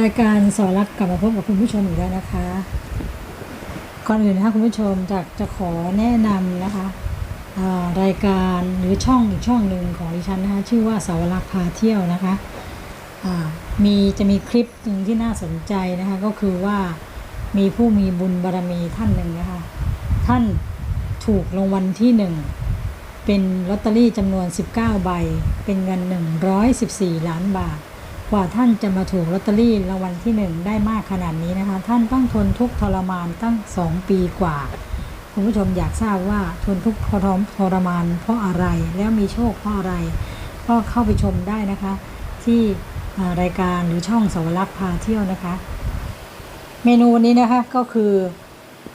รายการสอรักกลับมาพบกับคุณผู้ชมอีกแล้วนะคะ ก่อนอื่นนะคะคุณผู้ชมจากจะขอแนะนำนะคะรายการหรือช่องอีกช่องหนึ่งของดิฉันนะคะชื่อว่าสาวรักพาเที่ยวนะคะมีจะมีคลิปหนึ่งที่น่าสนใจนะคะก็คือว่ามีผู้มีบุญบารมีท่านหนึ่งนะคะท่านถูกรางวัลที่หนึ่งเป็นลอตเตอรี่จำนวน 19 ใบ เป็นเงิน 114 ล้านบาท กว่าท่านจะมาถูกลอตเตอรี่รางวัลที่1ได้มากขนาดนี้นะคะ ท่านต้องทนทุกข์ทรมานตั้ง2ปีกว่า คุณผู้ชมอยากทราบว่าทนทุกข์ทรทรมานเพราะอะไรแล้วมีโชคเพราะอะไร ก็เข้าไปชมได้นะคะ ที่รายการหรือช่องสวรักษ์พาเที่ยวนะคะ เมนูวันนี้นะคะก็คือ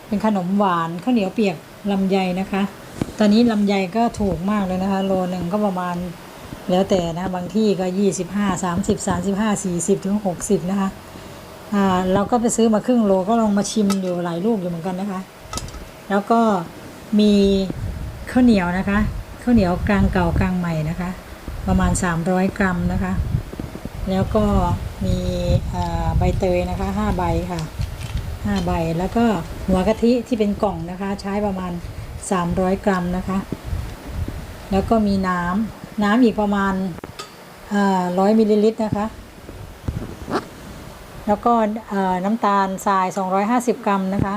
เป็นขนมหวานข้าวเหนียวเปียกลำไยนะคะ ตอนนี้ลำไยก็ถูกมากเลยนะคะ โลหนึ่งก็ประมาณ แล้วแต่นะ บางที่ก็ยี่สิบห้าสามสิบสามสิบห้าสี่สิบถึงหกสิบนะคะอ่าเราก็ไปซื้อมาครึ่งโลก็ลองมาชิมอยู่หลายลูกอยู่เหมือนกันนะคะ แล้วก็มีข้าวเหนียวนะคะข้าวเหนียวกลางเก่ากลางใหม่นะคะ ประมาณ 300 กรัมนะคะ แล้วก็มีใบเตยนะคะ5ใบค่ะ5ใบแล้วก็หัวกะทิที่เป็นกล่องนะคะ ใช้ประมาณ 300 กรัมนะคะ แล้วก็มีน้ำน้ำอีกประมาณร้อยมิลลิลิตรนะคะ แล้วก็น้ำตาลทราย 250 กรัมนะคะ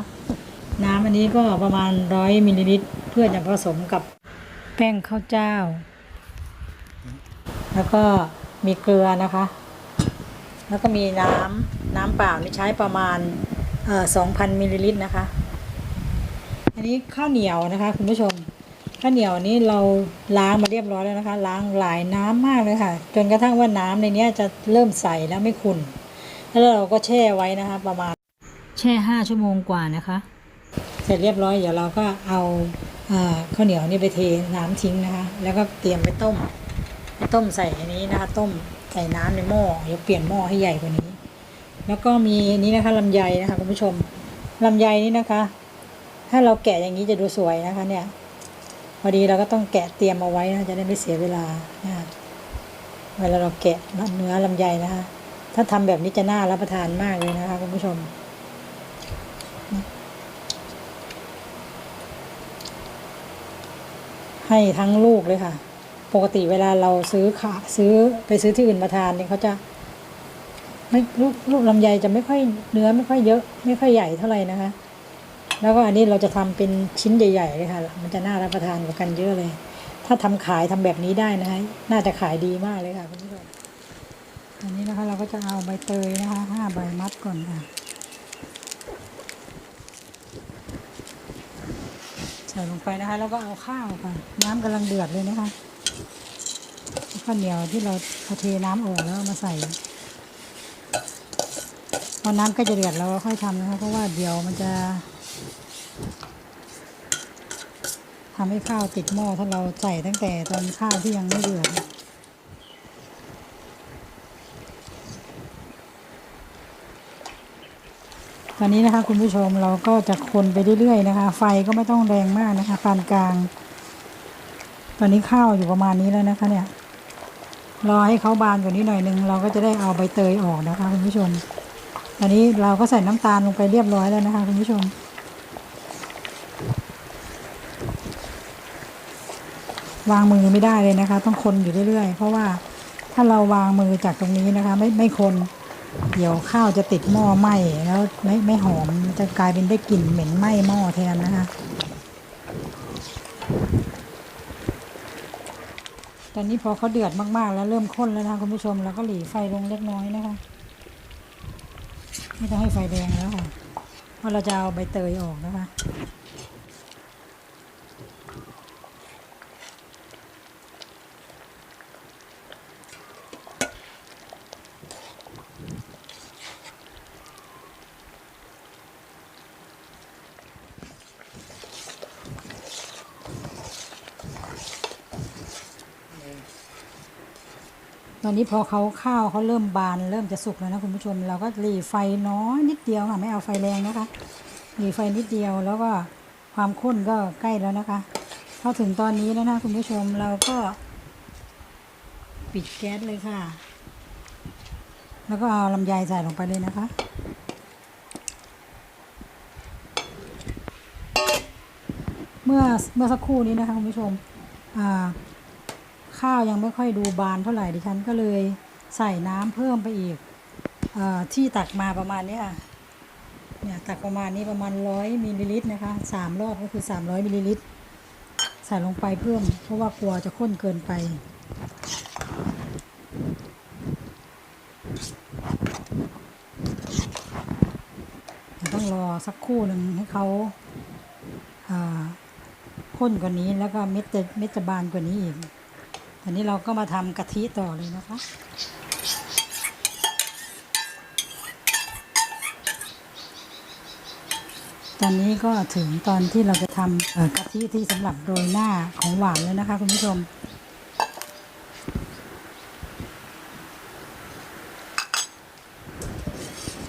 น้ำอันนี้ก็ประมาณ100มิลลิลิตร เพื่อจะผสมกับแป้งข้าวเจ้า แล้วก็มีเกลือนะคะ แล้วก็มีน้ำน้ำเปล่านี่ใช้ประมาณเอ่อ2,000มิลลิลิตรนะคะ อันนี้ข้าวเหนียวนะคะคุณผู้ชม ข้าวเหนียวนี้เราล้างมาเรียบร้อยแล้วนะคะ ล้างหลายน้ำมากเลยค่ะ จนกระทั่งว่าน้ำในนี้จะเริ่มใสแล้วไม่ขุ่นแล้วเราก็แช่ไว้นะคะ ประมาณแช่ห้าชั่วโมงกว่านะคะ เสร็จเรียบร้อยเดี๋ยวเราก็เอาเอข้าวเหนียวนี่ไปเทน้ำทิ้งนะคะ แล้วก็เตรียมไปต้มไปต้มใส่อันนี้นะคะ ต้มใส่น้ำในหม้อเดี๋ยวเปลี่ยนหม้อให้ใหญ่กว่านี้ แล้วก็มีนนี้นะคะลำไยนะคะคุณผู้ชมลำไยนี่นะคะ ถ้าเราแกะอย่างนี้จะดูสวยนะคะเนี่ย พอดีเราก็ต้องแกะเตรียมเอาไว้นะจะได้ไม่เสียเวลานะคะเวลาเราแกะเนื้อลำไยนะคะถ้าทำแบบนี้จะน่ารับประทานมากเลยนะคะคุณผู้ชมให้ทั้งลูกเลยค่ะ ปกติเวลาเราซื้อขาซื้อไปซื้อที่อื่นมาทานเนี่ยเขาจะ ไม่ลูกลูกลำไยจะไม่ค่อยเนื้อไม่ค่อยเยอะ ไม่ค่อยใหญ่เท่าไหร่นะคะ แล้วก็อันนี้เราจะทำเป็นชิ้นใหญ่ๆเลยค่ะ มันจะน่ารับประทานกว่ากันเยอะเลย ถ้าทำขายทำแบบนี้ได้นะคะน่าจะขายดีมากเลยค่ะคุณผู้ชมอันนี้นะคะเราก็จะเอาใบเตยนะคะห้าใบมัดก่อนค่ะ ใส่ลงไปนะคะ แล้วก็เอาข้าวค่ะ น้ำกำลังเดือดเลยนะคะข้าวเหนียวที่เราเทน้ำออกแล้วมาใส่พอน้ำใก็จะเดือดเราค่อยทำนะคะเพราะว่าเดี๋ยวมันจะ ทำให้ข้าวติดหม้อถ้าเราใส่ตั้งแต่ตอนข้าวที่ยังไม่เดือดตอนนี้นะคะคุณผู้ชมเราก็จะคนไปเรื่อยๆนะคะ ไฟก็ไม่ต้องแรงมากนะคะปานกลาง ตอนนี้ข้าวอยู่ประมาณนี้แล้วนะคะ เนี่ย รอให้เขาบานกว่านี้หน่อยนึงเราก็จะได้เอาใบเตยออกนะคะคุณผู้ชม ตอนนี้เราก็ใส่น้ำตาลลงไปเรียบร้อยแล้วนะคะคุณผู้ชม วางมือไม่ได้เลยนะคะ ต้องคนอยู่เรื่อยๆ เพราะว่าถ้าเราวางมือจากตรงนี้นะคะ ไม่ไม่คนเดี๋ยวข้าวจะติดหม้อไหม้แล้วไม่ไม่หอมจะกลายเป็นได้กลิ่นเหม็นไหม้หม้อแทนนะคะ ตอนนี้พอเขาเดือดมากๆ แล้วเริ่มข้นแล้วนะคะคุณผู้ชมเราก็หลีไฟลงเล็กน้อยนะคะ ไม่ต้องให้ไฟแดงแล้วค่ะเพราะเราจะเอาใบเตยออกนะคะ ตอนนี้พอเขาข้าวเขาเริ่มบานเริ่มจะสุกแล้วนะคุณผู้ชม เราก็หลีไฟน้อยนิดเดียวค่ะไม่เอาไฟแรงนะคะหลีไฟนิดเดียวแล้วก็ความข้นก็ใกล้แล้วนะคะพอถึงตอนนี้แล้วนะคุณผู้ชมเราก็ ปิดแก๊สเลยค่ะ แล้วก็เอาลำไยใส่ลงไปเลยนะคะเมื่อเมื่อสักครู่นี้นะคะคุณผู้ชมอ่า ข้าวยังไม่ค่อยดูบานเท่าไหร่ดิฉันก็เลยใส่น้ำเพิ่มไปอีกอที่ตักมาประมาณนี้ค่ะเนี่ยตักประมาณนี้ประมาณร้อยมิลลิลิตรนะคะสามรอบก็คือสามร้อยมิลลิลิตรใส่ลงไปเพิ่ม เพราะว่ากลัวจะข้นเกินไปต้องรอสักครู่หนึ่งให้เขาข้นกว่านี้แล้วก็เม็ดจะเม็ดจะบานกว่านี้อีก ตอนนี้เราก็มาทำกะทิต่อเลยนะคะตอนนี้ก็ถึงตอนที่เราจะทำกะทิที่สำหรับโรยหน้าของหวานแล้วนะคะคุณผู้ชม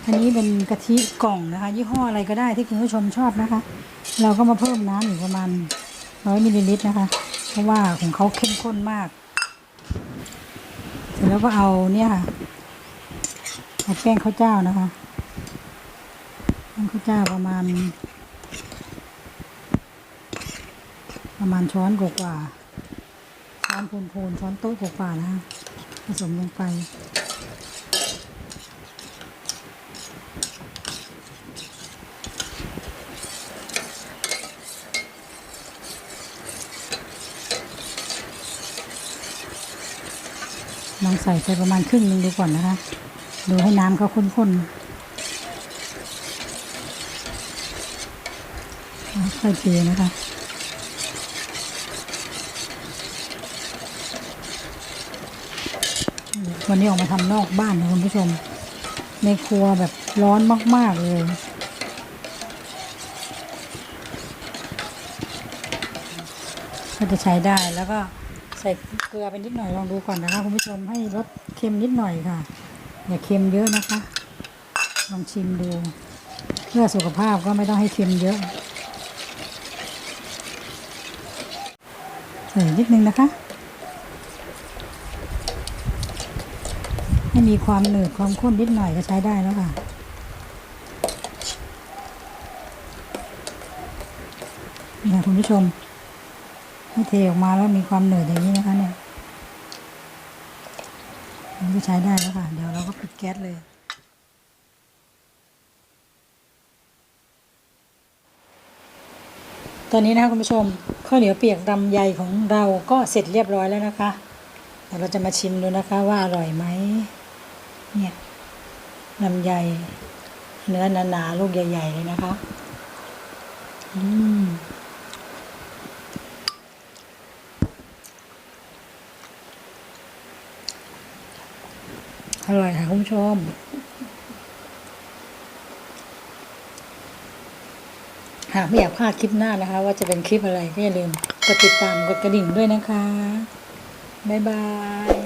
อันนี้เป็นกะทิกล่องนะคะ ยี่ห้ออะไรก็ได้ที่คุณผู้ชมชอบนะคะ เราก็มาเพิ่มน้ำอีกประมาณร้อยมิลลิลิตรนะคะ เพราะว่าของเขาเข้มข้นมาก เสร็จแล้วก็เอาเนี่ยค่ะเอาแป้งข้าวเจ้านะคะแป้งข้าวเจ้าประมาณ ประมาณช้อนกว่าช้อนพูนๆช้อนโต๊ะกว่านะผสมลงไป องใส่ไปประมาณครึ่งนึงดูก่อนนะคะ ดูให้น้ำเขาข้นๆค่อยเทนะคะวันนี้ออกมาทำนอกบ้านนะคุณผู้ชม ในครัวแบบร้อนมาก ๆ เลยก็จะใช้ได้แล้วก็ ใส่เกลือไปนิดหน่อยลองดูก่อนนะคะคุณผู้ชมให้รสเค็มนิดหน่อยค่ะ อย่าเค็มเยอะนะคะ ลองชิมดู เพื่อสุขภาพก็ไม่ต้องให้เค็มเยอะ ใส่นิดนึงนะคะ ให้มีความหนืดความข้นนิดหน่อยก็ใช้ได้แล้วค่ะนี่ค่ะคุณผู้ชม เทออกมาแล้วมีความเหนืดอย่างนี้นะคะเนี่ยมันก็ใช้ได้แล้วค่ะ เดี๋ยวเราก็ปิดแก๊สเลยตอนนี้นะคะคุณผู้ชมข้าวเหนียวเปียกลำไยของเราก็เสร็จเรียบร้อยแล้วนะคะเดี๋ยวเราจะมาชิมดูนะคะว่าอร่อยไหมเนี่ยลำไยเนื้อหนาๆลูกใหญ่ ๆ เลยนะคะ อืม อร่อยค่ะคุณผู้ชมหากไม่อยากพลาดคลิปหน้านะคะ ว่าจะเป็นคลิปอะไรก็อย่าลืมกดติดตามกดกระดิ่งด้วยนะคะ บ๊ายบาย